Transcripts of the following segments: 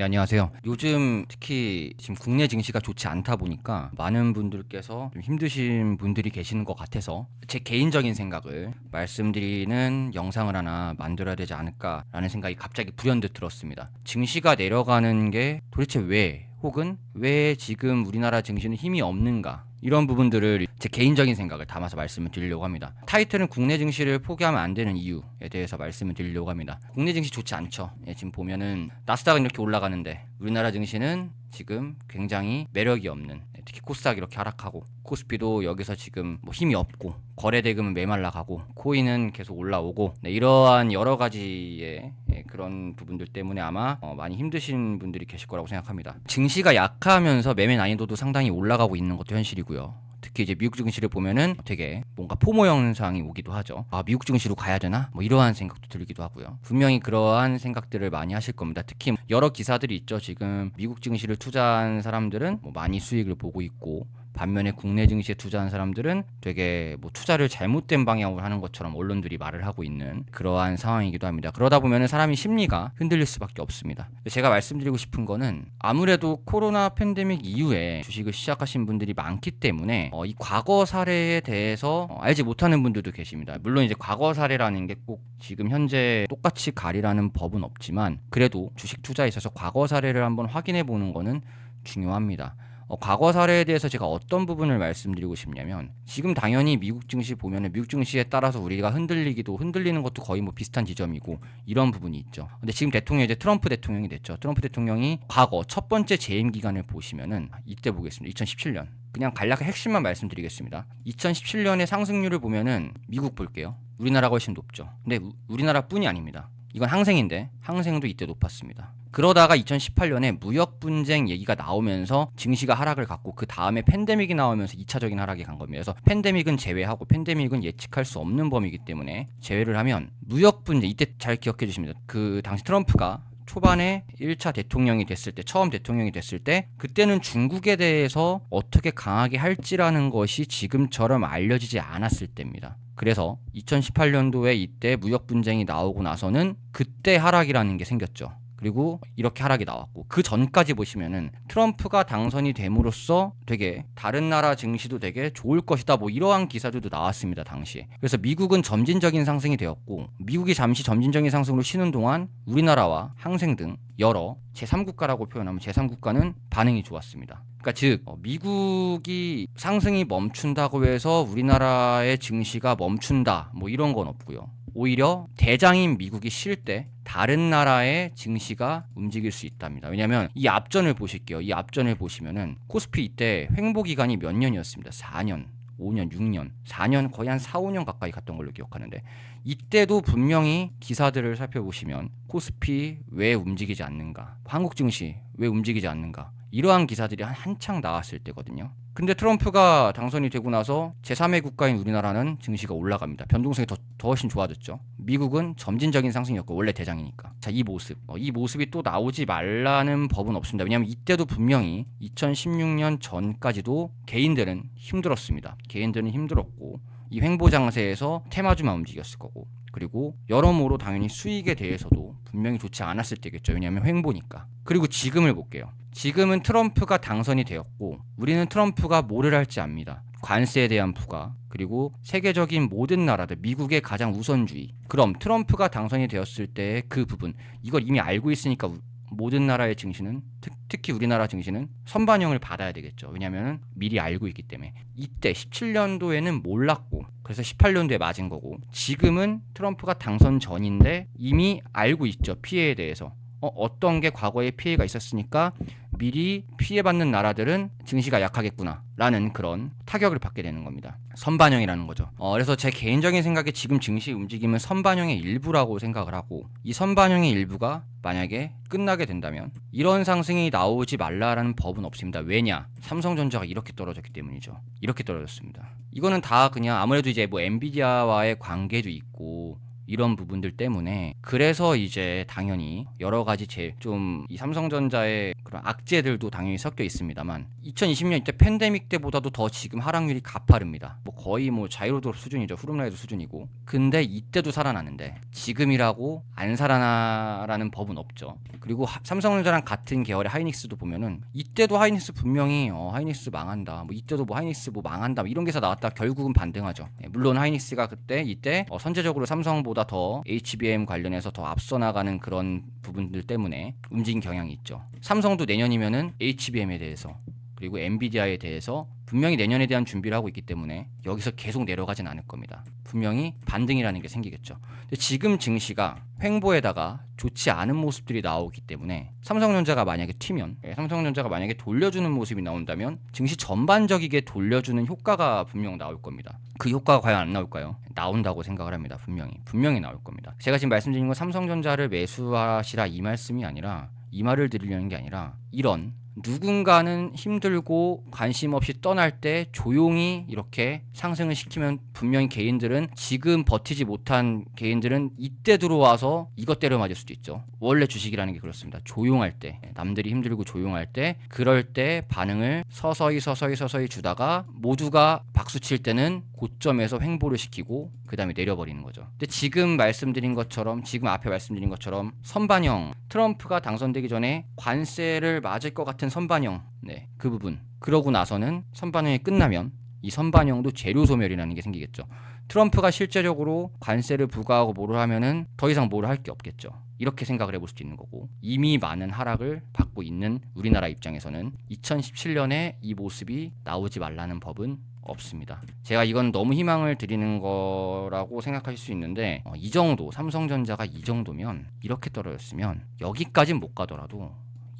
네, 안녕하세요. 요즘 특히 지금 국내 증시가 좋지 않다 보니까 많은 분들께서 좀 힘드신 분들이 계시는 것 같아서 제 개인적인 생각을 말씀드리는 영상을 하나 만들어야 되지 않을까라는 생각이 갑자기 불현듯 들었습니다. 증시가 내려가는 게 도대체 왜 혹은 왜 지금 우리나라 증시는 힘이 없는가 이런 부분들을 제 개인적인 생각을 담아서 말씀을 드리려고 합니다. 타이틀은 국내 증시를 포기하면 안 되는 이유에 대해서 말씀을 드리려고 합니다. 국내 증시 좋지 않죠. 예, 지금 보면은 나스닥은 이렇게 올라가는데 우리나라 증시는 지금 굉장히 매력이 없는 예, 특히 코스닥 이렇게 하락하고 코스피도 여기서 지금 뭐 힘이 없고 거래 대금은 메말라가고 코인은 계속 올라오고 네, 이러한 여러 가지의 예, 그런 부분들 때문에 아마 어, 많이 힘드신 분들이 계실 거라고 생각합니다. 증시가 약하면서 매매 난이도도 상당히 올라가고 있는 것도 현실이고요. 특히 이제 미국 증시를 보면은 되게 뭔가 포모 현상이 오기도 하죠. 아, 미국 증시로 가야 되나? 뭐 이러한 생각도 들기도 하고요. 분명히 그러한 생각들을 많이 하실 겁니다. 특히 여러 기사들이 있죠. 지금 미국 증시를 투자한 사람들은 뭐 많이 수익을 보고 있고 반면에 국내 증시에 투자한 사람들은 되게 뭐 투자를 잘못된 방향으로 하는 것처럼 언론들이 말을 하고 있는 그러한 상황이기도 합니다. 그러다 보면은 사람이 심리가 흔들릴 수밖에 없습니다. 제가 말씀드리고 싶은 거는 아무래도 코로나 팬데믹 이후에 주식을 시작하신 분들이 많기 때문에 어, 이 과거 사례에 대해서 어, 알지 못하는 분들도 계십니다. 물론 이제 과거 사례라는 게 꼭 지금 현재 똑같이 가리라는 법은 없지만 그래도 주식 투자에 있어서 과거 사례를 한번 확인해 보는 거는 중요합니다. 어, 과거 사례에 대해서 제가 어떤 부분을 말씀드리고 싶냐면 지금 당연히 미국 증시 보면은 미국 증시에 따라서 우리가 흔들리기도 흔들리는 것도 거의 뭐 비슷한 지점이고 이런 부분이 있죠. 근데 지금 대통령이 이제 트럼프 대통령이 됐죠. 트럼프 대통령이 과거 첫 번째 재임 기간을 보시면은 이때 보겠습니다. 2017년. 그냥 간략한 핵심만 말씀드리겠습니다. 2017년의 상승률을 보면은 미국 볼게요. 우리나라가 훨씬 높죠. 근데 우- 우리나라뿐이 아닙니다. 이건 항생인데 항생도 이때 높았습니다. 그러다가 2018년에 무역 분쟁 얘기가 나오면서 증시가 하락을 갔고 그 다음에 팬데믹이 나오면서 2차적인 하락이 간 겁니다. 그래서 팬데믹은 제외하고 팬데믹은 예측할 수 없는 범위이기 때문에 제외를 하면 무역 분쟁 이때 잘 기억해 주십니다. 그 당시 트럼프가 초반에 1차 대통령이 됐을 때 처음 대통령이 됐을 때 그때는 중국에 대해서 어떻게 강하게 할지라는 것이 지금처럼 알려지지 않았을 때입니다. 그래서 2018년도에 이때 무역 분쟁이 나오고 나서는 그때 하락이라는 게 생겼죠. 그리고 이렇게 하락이 나왔고 그 전까지 보시면은 트럼프가 당선이 됨으로써 되게 다른 나라 증시도 되게 좋을 것이다 뭐 이러한 기사들도 나왔습니다 당시에 그래서 미국은 점진적인 상승이 되었고 미국이 잠시 점진적인 상승으로 쉬는 동안 우리나라와 항생 등 여러 제3국가라고 표현하면 제3국가는 반응이 좋았습니다. 그러니까 즉 어, 미국이 상승이 멈춘다고 해서 우리나라의 증시가 멈춘다 뭐 이런 건 없고요. 오히려 대장인 미국이 쉴 때 다른 나라의 증시가 움직일 수 있답니다. 왜냐하면 이 앞전을 보실게요. 이 앞전을 보시면은 코스피 이때 횡보 기간이 몇 년이었습니다. 4년, 5년, 6년, 4년 거의 한 4, 5년 가까이 갔던 걸로 기억하는데 이때도 분명히 기사들을 살펴보시면 코스피 왜 움직이지 않는가, 한국 증시 왜 움직이지 않는가 이러한 기사들이 한 한창 나왔을 때거든요. 근데 트럼프가 당선이 되고 나서 제3의 국가인 우리나라는 증시가 올라갑니다. 변동성이 더, 더 훨씬 좋아졌죠. 미국은 점진적인 상승이었고 원래 대장이니까. 자, 이 모습. 어, 이 모습이 또 나오지 말라는 법은 없습니다. 왜냐하면 이때도 분명히 2016년 전까지도 개인들은 힘들었습니다. 개인들은 힘들었고 이 횡보 장세에서 테마주만 움직였을 거고 그리고 여러모로 당연히 수익에 대해서도 분명히 좋지 않았을 때겠죠. 왜냐하면 횡보니까. 그리고 지금을 볼게요. 지금은 트럼프가 당선이 되었고 우리는 트럼프가 뭐를 할지 압니다. 관세에 대한 부과 그리고 세계적인 모든 나라들 미국의 가장 우선주의. 그럼 트럼프가 당선이 되었을 때의 그 부분 이걸 이미 알고 있으니까 우- 모든 나라의 증시는 특, 특히 우리나라 증시는 선반영을 받아야 되겠죠. 왜냐하면 미리 알고 있기 때문에. 이때 17년도에는 몰랐고 그래서 18년도에 맞은 거고 지금은 트럼프가 당선 전인데 이미 알고 있죠 피해에 대해서. 어, 어떤 게 과거에 피해가 있었으니까 미리 피해받는 나라들은 증시가 약하겠구나 라는 그런 타격을 받게 되는 겁니다. 선반영이라는 거죠. 어, 그래서 제 개인적인 생각에 지금 증시 움직임은 선반영의 일부라고 생각을 하고 이 선반영의 일부가 만약에 끝나게 된다면 이런 상승이 나오지 말라라는 법은 없습니다. 왜냐? 삼성전자가 이렇게 떨어졌기 때문이죠. 이렇게 떨어졌습니다. 이거는 다 그냥 아무래도 이제 뭐 엔비디아와의 관계도 있고 이런 부분들 때문에 그래서 이제 당연히 여러 가지 제좀이 삼성전자의 그런 악재들도 당연히 섞여 있습니다만 2020년 이때 팬데믹 때보다도 더 지금 하락률이 가파릅니다. 뭐 거의 뭐 자이로드 수준이죠. 후룸라이드 수준이고. 근데 이때도 살아나는데 지금이라고 안 살아나라는 법은 없죠. 그리고 하- 삼성전자랑 같은 계열의 하이닉스도 보면은 이때도 하이닉스 분명히 어, 하이닉스 망한다. 뭐 이때도 뭐 하이닉스 뭐 망한다. 뭐 이런 게서 나왔다 결국은 반등하죠. 예, 물론 하이닉스가 그때 이때 어, 선제적으로 삼성보다 더 HBM 관련해서 더 앞서 나가는 그런 부분들 때문에 움직인 경향이 있죠. 삼성도 내년이면은 HBM에 대해서 그리고 엔비디아에 대해서 분명히 내년에 대한 준비를 하고 있기 때문에 여기서 계속 내려가진 않을 겁니다. 분명히 반등이라는 게 생기겠죠. 근데 지금 증시가 횡보에다가 좋지 않은 모습들이 나오기 때문에 삼성전자가 만약에 튀면 예, 삼성전자가 만약에 돌려주는 모습이 나온다면 증시 전반적이게 돌려주는 효과가 분명 나올 겁니다. 그 효과가 과연 안 나올까요? 나온다고 생각을 합니다. 분명히 분명히 나올 겁니다. 제가 지금 말씀드린 건 삼성전자를 매수하시라 이 말씀이 아니라 이 말을 드리려는 게 아니라 이런 누군가는 힘들고 관심 없이 떠날 때 조용히 이렇게 상승을 시키면 분명히 개인들은 지금 버티지 못한 개인들은 이때 들어와서 이것 때려 맞을 수도 있죠. 원래 주식이라는 게 그렇습니다. 조용할 때 남들이 힘들고 조용할 때 그럴 때 반응을 서서히 서서히 서서히 주다가 모두가 박수 칠 때는 고점에서 횡보를 시키고 그 다음에 내려버리는 거죠. 근데 지금 말씀드린 것처럼 지금 앞에 말씀드린 것처럼 선반영 트럼프가 당선되기 전에 관세를 맞을 것 같은 선반영 네, 그 부분 그러고 나서는 선반영이 끝나면 이 선반영도 재료 소멸이라는 게 생기겠죠. 트럼프가 실제적으로 관세를 부과하고 뭐를 하면은 더 이상 뭐를 할 게 없겠죠. 이렇게 생각을 해볼 수도 있는 거고 이미 많은 하락을 받고 있는 우리나라 입장에서는 2017년에 이 모습이 나오지 말라는 법은 없습니다. 제가 이건 너무 희망을 드리는 거라고 생각하실 수 있는데 어, 이 정도 삼성전자가 이 정도면 이렇게 떨어졌으면 여기까지는 못 가더라도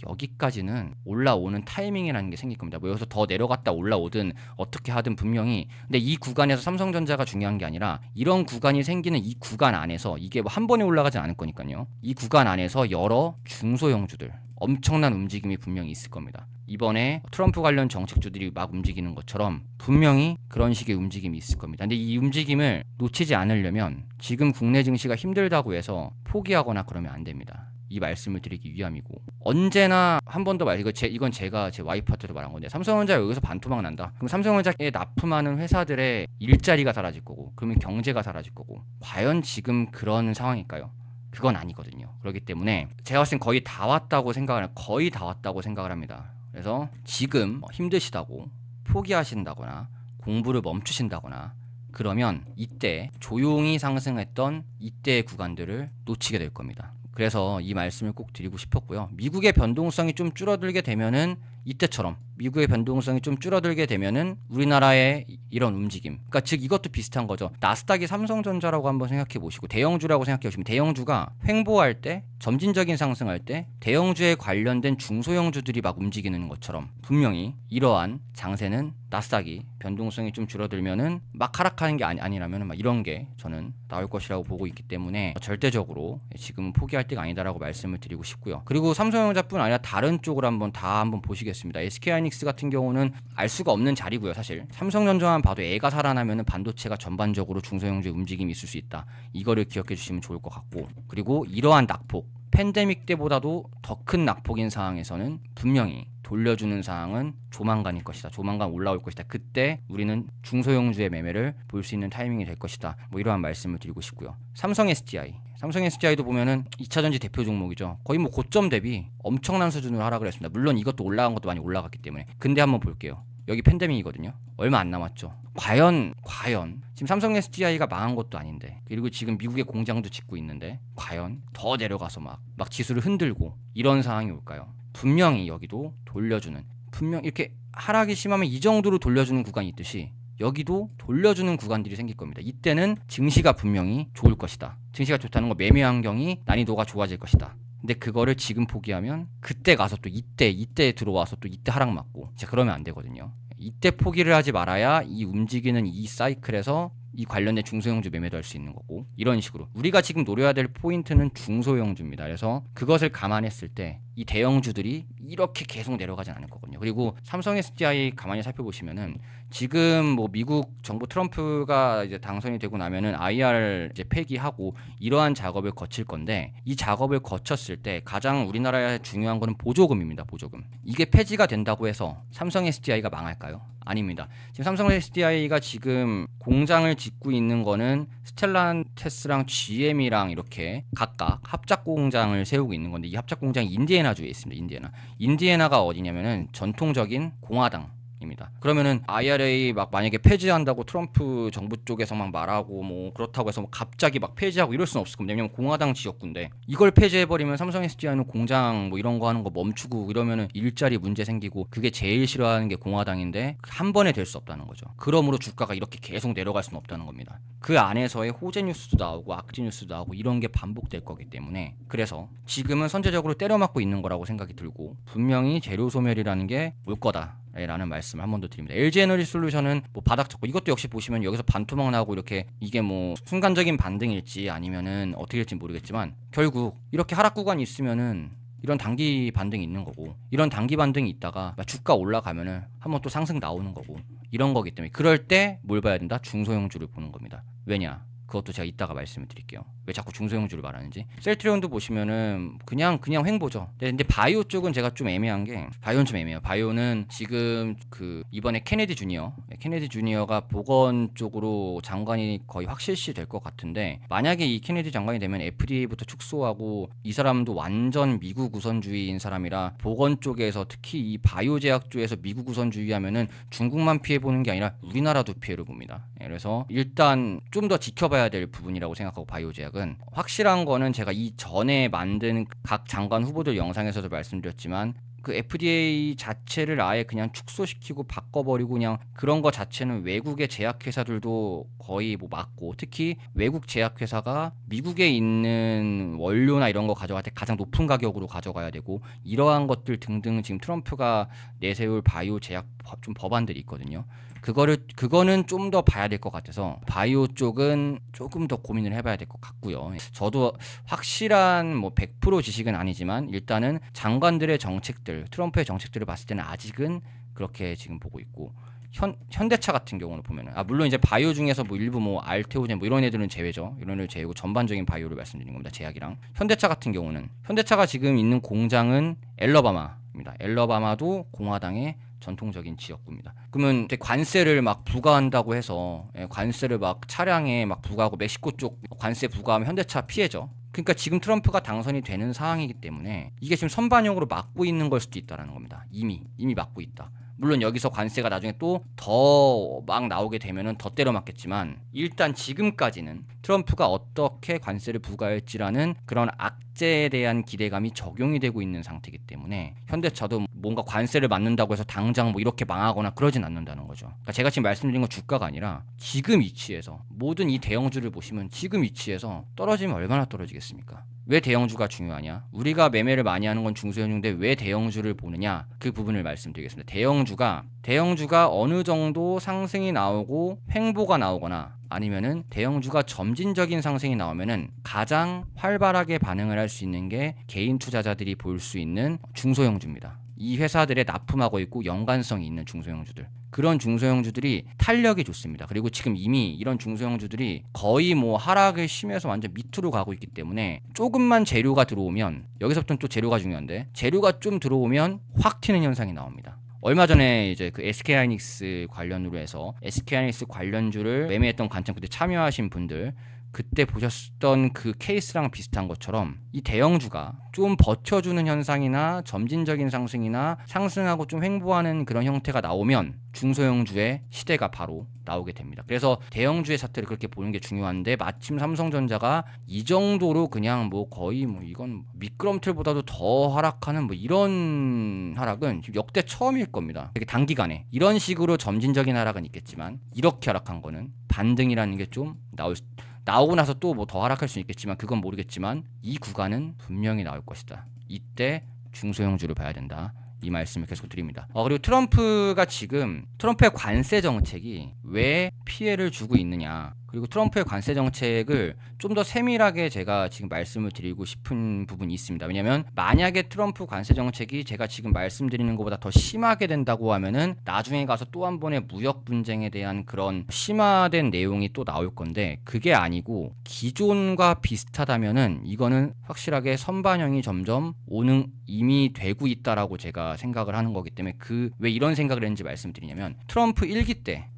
여기까지는 올라오는 타이밍이라는 게 생길 겁니다. 뭐 여기서 더 내려갔다 올라오든 어떻게 하든 분명히 근데 이 구간에서 삼성전자가 중요한 게 아니라 이런 구간이 생기는 이 구간 안에서 이게 뭐 한 번에 올라가진 않을 거니까요. 이 구간 안에서 여러 중소형주들 엄청난 움직임이 분명히 있을 겁니다. 이번에 트럼프 관련 정책주들이 막 움직이는 것처럼 분명히 그런 식의 움직임이 있을 겁니다. 근데 이 움직임을 놓치지 않으려면 지금 국내 증시가 힘들다고 해서 포기하거나 그러면 안 됩니다. 이 말씀을 드리기 위함이고 언제나 한 번 더 말 이거 제 이건 제가 제 와이프한테도 말한 건데 삼성전자 여기서 반토막 난다. 그럼 삼성전자에 납품하는 회사들의 일자리가 사라질 거고 그러면 경제가 사라질 거고 과연 지금 그런 상황일까요? 그건 아니거든요. 그렇기 때문에 제가 봤을 땐 거의 다 왔다고 생각을 거의 다 왔다고 생각을 합니다. 그래서 지금 힘드시다고 포기하신다거나 공부를 멈추신다거나 그러면 이때 조용히 상승했던 이때의 구간들을 놓치게 될 겁니다. 그래서 이 말씀을 꼭 드리고 싶었고요. 미국의 변동성이 좀 줄어들게 되면은 이때처럼 미국의 변동성이 좀 줄어들게 되면은 우리나라의 이- 이런 움직임. 그러니까 즉 이것도 비슷한 거죠. 나스닥이 삼성전자라고 한번 생각해 보시고 대형주라고 생각해 보시면 대형주가 횡보할 때 점진적인 상승할 때 대형주에 관련된 중소형주들이 막 움직이는 것처럼 분명히 이러한 장세는 나스닥이 변동성이 좀 줄어들면은 막 하락하는 게 아니, 아니라면 막 이런 게 저는 나올 것이라고 보고 있기 때문에 절대적으로 지금은 포기할 때가 아니다라고 말씀을 드리고 싶고요. 그리고 삼성전자뿐 아니라 다른 쪽으로 한번 다 한번 보시겠습니다. SK하이닉 스 같은 경우는 알 수가 없는 자리고요, 사실. 삼성전자만 봐도 애가 살아나면은 반도체가 전반적으로 중소형주의 움직임이 있을 수 있다. 이거를 기억해 주시면 좋을 것 같고 그리고 이러한 낙폭 팬데믹 때보다도 더 큰 낙폭인 상황에서는 분명히 돌려주는 상황은 조만간일 것이다. 조만간 올라올 것이다. 그때 우리는 중소형주의 매매를 볼 수 있는 타이밍이 될 것이다. 뭐 이러한 말씀을 드리고 싶고요. 삼성 SDI. 삼성 SDI도 보면은 2차전지 대표 종목이죠. 거의 뭐 고점 대비 엄청난 수준으로 하락을 했습니다. 물론 이것도 올라간 것도 많이 올라갔기 때문에. 근데 한번 볼게요. 여기 팬데믹이거든요. 얼마 안 남았죠. 과연 과연 지금 삼성 SDI가 망한 것도 아닌데 그리고 지금 미국의 공장도 짓고 있는데 과연 더 내려가서 막 막 지수를 흔들고 이런 상황이 올까요? 분명히 여기도 돌려주는 분명 이렇게 하락이 심하면 이 정도로 돌려주는 구간이 있듯이 여기도 돌려주는 구간들이 생길 겁니다. 이때는 증시가 분명히 좋을 것이다. 증시가 좋다는 거 매매 환경이 난이도가 좋아질 것이다. 근데 그거를 지금 포기하면 그때 가서 또 이때 이때 들어와서 또 이때 하락 맞고 진짜 그러면 안 되거든요. 이때 포기를 하지 말아야 이 움직이는 이 사이클에서 이 관련된 중소형주 매매도 할 수 있는 거고 이런 식으로 우리가 지금 노려야 될 포인트는 중소형주입니다. 그래서 그것을 감안했을 때 이 대형주들이 이렇게 계속 내려가진 않을 거거든요. 그리고 삼성 SDI 가만히 살펴보시면은 지금 뭐 미국 정부 트럼프가 이제 당선이 되고 나면은 IR 이제 폐기하고 이러한 작업을 거칠 건데 이 작업을 거쳤을 때 가장 우리나라에 중요한 거는 보조금입니다. 보조금. 이게 폐지가 된다고 해서 삼성 SDI가 망할까요? 아닙니다. 지금 삼성 SDI가 지금 공장을 짓고 있는 거는 스텔란테스랑 GM이랑 이렇게 각각 합작 공장을 세우고 있는 건데 이 합작 공장이 인디애나주에 있습니다. 인디애나. 인디애나가 어디냐면은 전통적인 공화당 입니다. 그러면은 IRA 막 만약에 폐지한다고 트럼프 정부 쪽에서 막 말하고 뭐 그렇다고 해서 뭐 갑자기 막 폐지하고 이럴 수는 없을 겁니다. 왜냐면 공화당 지역구인데 이걸 폐지해 버리면 삼성 SDI는 공장 뭐 이런 거 하는 거 멈추고 이러면은 일자리 문제 생기고 그게 제일 싫어하는 게 공화당인데 한 번에 될 수 없다는 거죠. 그러므로 주가가 이렇게 계속 내려갈 수는 없다는 겁니다. 그 안에서의 호재 뉴스도 나오고 악재 뉴스도 나오고 이런 게 반복될 거기 때문에 그래서 지금은 선제적으로 때려맞고 있는 거라고 생각이 들고 분명히 재료 소멸이라는 게 올 거다. 라는 말씀을 한번 더 드립니다. LG 에너지 솔루션은 뭐 바닥 잡고 이것도 역시 보시면 여기서 반토막 나고 이렇게 이게 뭐 순간적인 반등일지 아니면은 어떻게 될지 모르겠지만 결국 이렇게 하락 구간이 있으면은 이런 단기 반등이 있는 거고 이런 단기 반등이 있다가 주가 올라가면은 한번 또 상승 나오는 거고 이런 거기 때문에 그럴 때 뭘 봐야 된다? 중소형주를 보는 겁니다. 왜냐? 그것도 제가 이따가 말씀을 드릴게요. 왜 자꾸 중소형주를 말하는지. 셀트리온도 보시면은 그냥 그냥 횡보죠. 근데, 근데 바이오 쪽은 제가 좀 애매한 게 바이오는 좀 애매해요. 바이오는 지금 그 이번에 케네디 주니어, 네, 케네디 주니어가 보건 쪽으로 장관이 거의 확실시 될 것 같은데 만약에 이 케네디 장관이 되면 FDA부터 축소하고 이 사람도 완전 미국 우선주의인 사람이라 보건 쪽에서 특히 이 바이오 제약 쪽에서 미국 우선주의 하면은 중국만 피해 보는 게 아니라 우리나라도 피해를 봅니다. 예, 그래서 일단 좀 더 지켜봐야 될 부분이라고 생각하고 바이오 제약은 확실한 거는 제가 이 전에 만든 각 장관 후보들 영상에서도 말씀드렸지만 그 FDA 자체를 아예 그냥 축소시키고 바꿔버리고 그냥 그런 거 자체는 외국의 제약회사들도 거의 뭐 맞고 특히 외국 제약회사가 미국에 있는 원료나 이런 거 가져갈 때 가장 높은 가격으로 가져가야 되고 이러한 것들 등등 지금 트럼프가 내세울 바이오 제약 법- 좀 법안들이 있거든요. 그거를 그거는 좀 더 봐야 될 것 같아서 바이오 쪽은 조금 더 고민을 해봐야 될 것 같고요. 저도 확실한 뭐 100% 지식은 아니지만 일단은 장관들의 정책들, 트럼프의 정책들을 봤을 때는 아직은 그렇게 지금 보고 있고 현 현대차 같은 경우는 보면은 아 물론 이제 바이오 중에서 뭐 일부 뭐 알테오젠 뭐 이런 애들은 제외죠. 이런 애들 제외고 전반적인 바이오를 말씀드리는 겁니다. 제약이랑 현대차 같은 경우는 현대차가 지금 있는 공장은 엘러바마입니다. 엘러바마도 공화당의 전통적인 지역구입니다. 그러면 관세를 막 부과한다고 해서 예, 관세를 막 차량에 막 부과하고 멕시코 쪽 관세 부과하면 현대차 피해죠. 그러니까 지금 트럼프가 당선이 되는 상황이기 때문에 이게 지금 선반영으로 막고 있는 걸 수도 있다라는 겁니다. 이미 이미 막고 있다. 물론 여기서 관세가 나중에 또 더 막 나오게 되면은 더 때려 맞겠지만 일단 지금까지는 트럼프가 어떻게 관세를 부과할지라는 그런 악재에 대한 기대감이 적용이 되고 있는 상태이기 때문에 현대차도 뭔가 관세를 맞는다고 해서 당장 뭐 이렇게 망하거나 그러진 않는다는 거죠. 그러니까 제가 지금 말씀드린 건 주가가 아니라 지금 위치에서 모든 이 대형주를 보시면 지금 위치에서 떨어지면 얼마나 떨어지겠습니까? 왜 대형주가 중요하냐? 우리가 매매를 많이 하는 건 중소형주인데 왜 대형주를 보느냐? 그 부분을 말씀드리겠습니다. 대형주가 대형주가 어느 정도 상승이 나오고 횡보가 나오거나 아니면은 대형주가 점진적인 상승이 나오면은 가장 활발하게 반응을 할 수 있는 게 개인 투자자들이 볼 수 있는 중소형주입니다. 이 회사들에 납품하고 있고 연관성이 있는 중소형주들. 그런 중소형주들이 탄력이 좋습니다. 그리고 지금 이미 이런 중소형주들이 거의 뭐 하락을 심해서 완전 밑으로 가고 있기 때문에 조금만 재료가 들어오면 여기서부터는 또 재료가 중요한데 재료가 좀 들어오면 확 튀는 현상이 나옵니다. 얼마 전에 이제 그 SK하이닉스 관련으로 해서 SK하이닉스 관련주를 매매했던 관점 그때 참여하신 분들 그때 보셨던 그 케이스랑 비슷한 것처럼 이 대형주가 좀 버텨주는 현상이나 점진적인 상승이나 상승하고 좀 횡보하는 그런 형태가 나오면 중소형주의 시대가 바로 나오게 됩니다. 그래서 대형주의 사태를 그렇게 보는 게 중요한데 마침 삼성전자가 이 정도로 그냥 뭐 거의 뭐 이건 미끄럼틀보다도 더 하락하는 뭐 이런 하락은 지금 역대 처음일 겁니다. 되게 단기간에 이런 식으로 점진적인 하락은 있겠지만 이렇게 하락한 거는 반등이라는 게 좀 나올 수 나오고 나서 또 뭐 더 하락할 수 있겠지만 그건 모르겠지만 이 구간은 분명히 나올 것이다. 이때 중소형주를 봐야 된다. 이 말씀을 계속 드립니다. 어, 그리고 트럼프가 지금 트럼프의 관세 정책이 왜 피해를 주고 있느냐? 그리고 트럼프의 관세 정책을 좀 더 세밀하게 제가 지금 말씀을 드리고 싶은 부분이 있습니다. 왜냐하면 만약에 트럼프 관세 정책이 제가 지금 말씀드리는 것보다 더 심하게 된다고 하면은 나중에 가서 또 한 번의 무역 분쟁에 대한 그런 심화된 내용이 또 나올 건데 그게 아니고 기존과 비슷하다면은 이거는 확실하게 선반영이 점점 오는 이미 되고 있다라고 제가 생각을 하는 거기 때문에 그 왜 이런 생각을 했는지 말씀드리냐면 트럼프 일기 때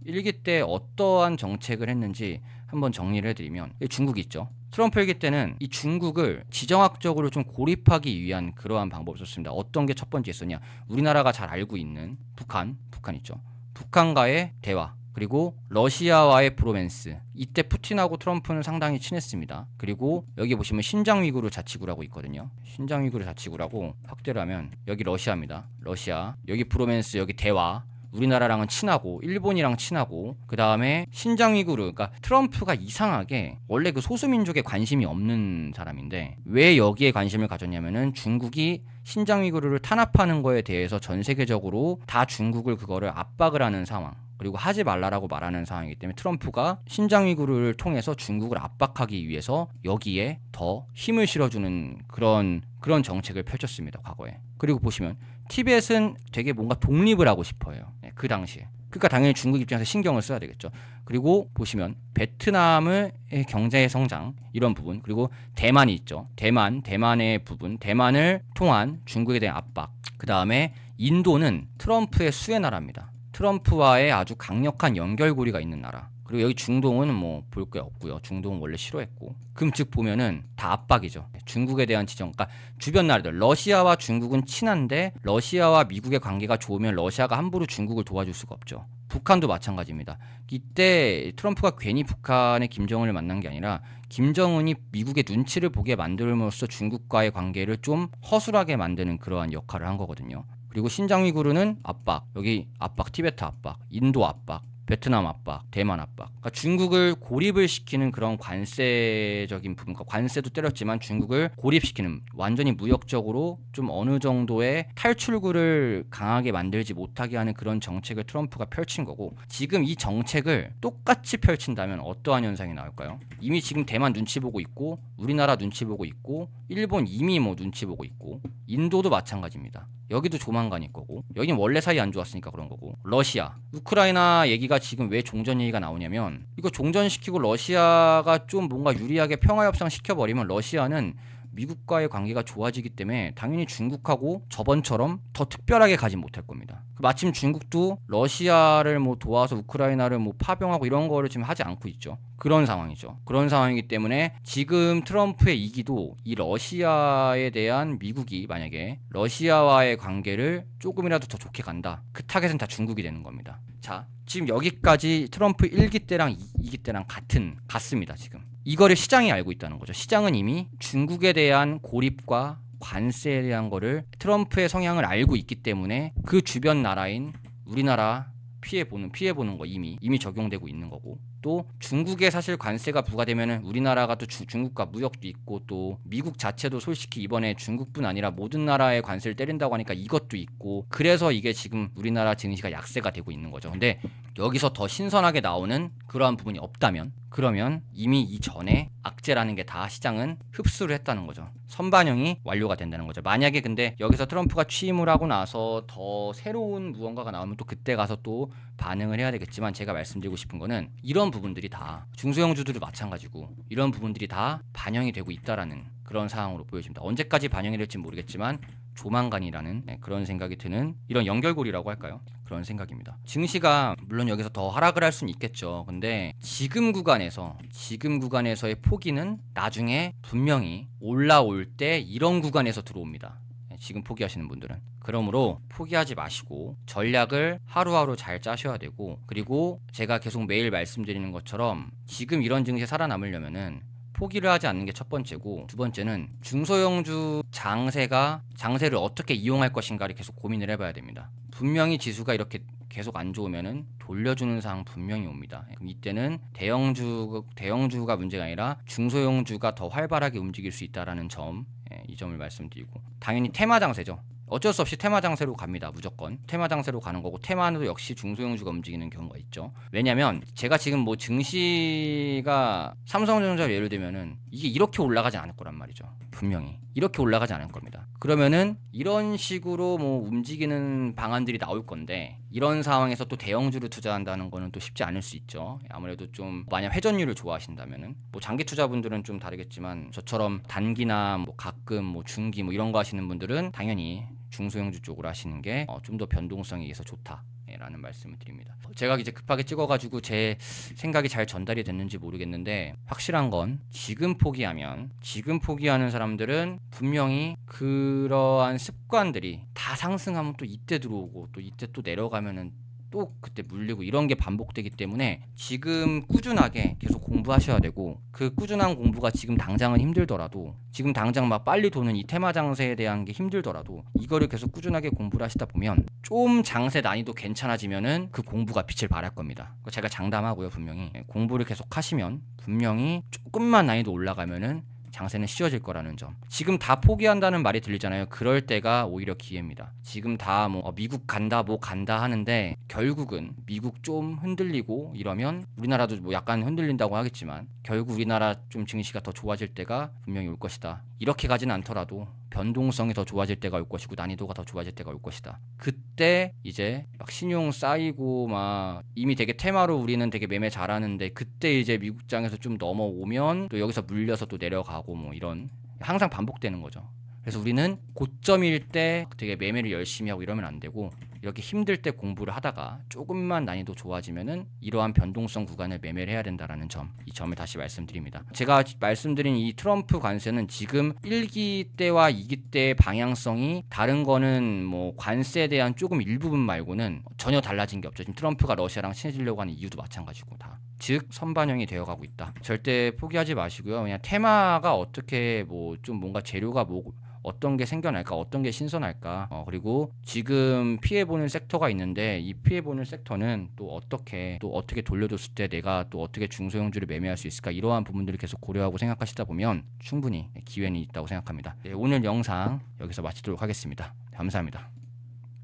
일기 때 어떠한 정책을 했는지 한번 정리를 해드리면 중국 있죠. 트럼프 일기 때는 이 중국을 지정학적으로 좀 고립하기 위한 그러한 방법을 썼습니다. 어떤 게 첫 번째 있었냐? 우리나라가 잘 알고 있는 북한, 북한 있죠. 북한과의 대화, 그리고 러시아와의 브로맨스. 이때 푸틴하고 트럼프는 상당히 친했습니다. 그리고 여기 보시면 신장 위구르 자치구라고 있거든요. 신장 위구르 자치구라고 확대를 하면 여기 러시아입니다. 러시아. 여기 브로맨스, 여기 대화. 우리나라랑은 친하고 일본이랑 친하고 그 다음에 신장 위구르 그러니까 트럼프가 이상하게 원래 그 소수민족에 관심이 없는 사람인데 왜 여기에 관심을 가졌냐면은 중국이 신장 위구르를 탄압하는 거에 대해서 전 세계적으로 다 중국을 그거를 압박을 하는 상황 그리고 하지 말라라고 말하는 상황이기 때문에 트럼프가 신장 위구르를 통해서 중국을 압박하기 위해서 여기에 더 힘을 실어주는 그런 그런 정책을 펼쳤습니다 과거에. 그리고 보시면 티벳은 되게 뭔가 독립을 하고 싶어요. 네, 그 당시에. 그러니까 당연히 중국 입장에서 신경을 써야 되겠죠. 그리고 보시면 베트남의 경제 성장 이런 부분 그리고 대만이 있죠. 대만 대만의 부분 대만을 통한 중국에 대한 압박. 그 다음에 인도는 트럼프의 수혜 나라입니다. 트럼프와의 아주 강력한 연결고리가 있는 나라. 그리고 여기 중동은 뭐 볼 게 없고요. 중동은 원래 싫어했고. 그럼 즉 보면은 다 압박이죠. 중국에 대한 지정. 그러니까 주변 나라들 러시아와 중국은 친한데 러시아와 미국의 관계가 좋으면 러시아가 함부로 중국을 도와줄 수가 없죠. 북한도 마찬가지입니다. 이때 트럼프가 괜히 북한의 김정은을 만난 게 아니라 김정은이 미국의 눈치를 보게 만들므로써 중국과의 관계를 좀 허술하게 만드는 그러한 역할을 한 거거든요. 그리고 신장 위구르는 압박, 여기 압박, 티베트 압박, 인도 압박, 베트남 압박, 대만 압박. 그러니까 중국을 고립을 시키는 그런 관세적인 부분, 그러니까 관세도 때렸지만 중국을 고립시키는 완전히 무역적으로 좀 어느 정도의 탈출구를 강하게 만들지 못하게 하는 그런 정책을 트럼프가 펼친 거고 지금 이 정책을 똑같이 펼친다면 어떠한 현상이 나올까요? 이미 지금 대만 눈치 보고 있고 우리나라 눈치 보고 있고 일본 이미 뭐 눈치 보고 있고 인도도 마찬가지입니다. 여기도 조만간일 거고 여긴 원래 사이 안 좋았으니까 그런 거고. 러시아. 우크라이나 얘기가 지금 왜 종전 얘기가 나오냐면 이거 종전시키고 러시아가 좀 뭔가 유리하게 평화 협상 시켜버리면 러시아는 미국과의 관계가 좋아지기 때문에 당연히 중국하고 저번처럼 더 특별하게 가진 못할 겁니다. 마침 중국도 러시아를 뭐 도와서 우크라이나를 뭐 파병하고 이런 거를 지금 하지 않고 있죠. 그런 상황이죠. 그런 상황이기 때문에 지금 트럼프의 이기도 이 러시아에 대한 미국이 만약에 러시아와의 관계를 조금이라도 더 좋게 간다. 그 타겟은 다 중국이 되는 겁니다. 자, 지금 여기까지 트럼프 1기 때랑 2기 때랑 같은 같습니다, 지금. 이거를 시장이 알고 있다는 거죠. 시장은 이미 중국에 대한 고립과 관세에 대한 거를 트럼프의 성향을 알고 있기 때문에 그 주변 나라인 우리나라 피해 보는 피해 보는 거 이미 이미 적용되고 있는 거고 또 중국에 사실 관세가 부과되면은 우리나라가 또 주, 중국과 무역도 있고 또 미국 자체도 솔직히 이번에 중국뿐 아니라 모든 나라의 관세를 때린다고 하니까 이것도 있고 그래서 이게 지금 우리나라 증시가 약세가 되고 있는 거죠. 근데 여기서 더 신선하게 나오는 그러한 부분이 없다면 그러면 이미 이전에 악재라는 게 다 시장은 흡수를 했다는 거죠. 선반영이 완료가 된다는 거죠. 만약에 근데 여기서 트럼프가 취임을 하고 나서 더 새로운 무언가가 나오면 또 그때 가서 또 반응을 해야 되겠지만 제가 말씀드리고 싶은 거는 이런 부분들이 다 중소형주들도 마찬가지고 이런 부분들이 다 반영이 되고 있다라는 그런 상황으로 보여집니다. 언제까지 반영이 될지 모르겠지만 조만간이라는 네, 그런 생각이 드는 이런 연결고리라고 할까요? 그런 생각입니다. 증시가 물론 여기서 더 하락을 할 수는 있겠죠. 근데 지금 구간에서 지금 구간에서의 포기는 나중에 분명히 올라올 때 이런 구간에서 들어옵니다. 네, 지금 포기하시는 분들은 그러므로 포기하지 마시고 전략을 하루하루 잘 짜셔야 되고 그리고 제가 계속 매일 말씀드리는 것처럼 지금 이런 증시에 살아남으려면은 포기를 하지 않는 게 첫 번째고 두 번째는 중소형주 장세가 장세를 어떻게 이용할 것인가를 계속 고민을 해봐야 됩니다. 분명히 지수가 이렇게 계속 안 좋으면은 돌려주는 상황 분명히 옵니다. 이때는 대형주 대형주가 문제가 아니라 중소형주가 더 활발하게 움직일 수 있다라는 점, 예, 이 점을 말씀드리고 당연히 테마 장세죠. 어쩔 수 없이 테마 장세로 갑니다. 무조건 테마 장세로 가는 거고 테마도 역시 중소형주가 움직이는 경우가 있죠. 왜냐하면 제가 지금 뭐 증시가 삼성전자를 예를 들면은 이게 이렇게 올라가지 않을 거란 말이죠. 분명히 이렇게 올라가지 않을 겁니다. 그러면은 이런 식으로 뭐 움직이는 방안들이 나올 건데 이런 상황에서 또 대형주를 투자한다는 거는 또 쉽지 않을 수 있죠. 아무래도 좀 만약 회전율을 좋아하신다면은 뭐 장기 투자분들은 좀 다르겠지만 저처럼 단기나 뭐 가끔 뭐 중기 뭐 이런 거 하시는 분들은 당연히 중소형주 쪽으로 하시는 게 좀 더 변동성에 의해서 좋다. 라는 말씀을 드립니다. 제가 이제 급하게 찍어가지고 제 생각이 잘 전달이 됐는지 모르겠는데 확실한 건 지금 포기하면 지금 포기하는 사람들은 분명히 그러한 습관들이 다 상승하면 또 이때 들어오고 또 이때 또 내려가면은 또 그때 물리고 이런 게 반복되기 때문에 지금 꾸준하게 계속 공부하셔야 되고 그 꾸준한 공부가 지금 당장은 힘들더라도 지금 당장 막 빨리 도는 이 테마 장세에 대한 게 힘들더라도 이거를 계속 꾸준하게 공부를 하시다 보면 좀 장세 난이도 괜찮아지면은 그 공부가 빛을 발할 겁니다. 제가 장담하고요 분명히 공부를 계속 하시면 분명히 조금만 난이도 올라가면은 장세는 쉬워질 거라는 점. 지금 다 포기한다는 말이 들리잖아요. 그럴 때가 오히려 기회입니다. 지금 다 뭐 미국 간다 뭐 간다 하는데 결국은 미국 좀 흔들리고 이러면 우리나라도 뭐 약간 흔들린다고 하겠지만 결국 우리나라 좀 증시가 더 좋아질 때가 분명히 올 것이다. 이렇게 가진 않더라도 변동성이 더 좋아질 때가 올 것이고 난이도가 더 좋아질 때가 올 것이다. 그때 이제 막 신용 쌓이고 막 이미 되게 테마로 우리는 되게 매매 잘하는데 그때 이제 미국장에서 좀 넘어오면 또 여기서 물려서 또 내려가고 뭐 이런 항상 반복되는 거죠. 그래서 우리는 고점일 때 되게 매매를 열심히 하고 이러면 안 되고 이렇게 힘들 때 공부를 하다가 조금만 난이도 좋아지면은 이러한 변동성 구간을 매매를 해야 된다라는 점, 이 점을 다시 말씀드립니다. 제가 말씀드린 이 트럼프 관세는 지금 1기 때와 2기 때의 방향성이 다른 거는 뭐 관세에 대한 조금 일부분 말고는 전혀 달라진 게 없죠. 지금 트럼프가 러시아랑 친해지려고 하는 이유도 마찬가지고 다. 즉 선반영이 되어가고 있다. 절대 포기하지 마시고요. 그냥 테마가 어떻게 뭐 좀 뭔가 재료가 뭐 어떤 게 생겨날까, 어떤 게 신선할까, 어, 그리고 지금 피해 보는 섹터가 있는데 이 피해 보는 섹터는 또 어떻게 또 어떻게 돌려줬을 때 내가 또 어떻게 중소형주를 매매할 수 있을까 이러한 부분들을 계속 고려하고 생각하시다 보면 충분히 기회는 있다고 생각합니다. 네, 오늘 영상 여기서 마치도록 하겠습니다. 감사합니다.